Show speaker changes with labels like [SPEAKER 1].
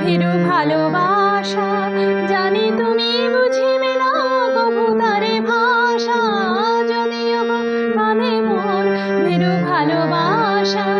[SPEAKER 1] মোর ভীরু ভালোবাসা জানি তুমি বুঝিবে না তারে ভাষা যদিও কাঁদে মোর ভীরু ভালোবাসা।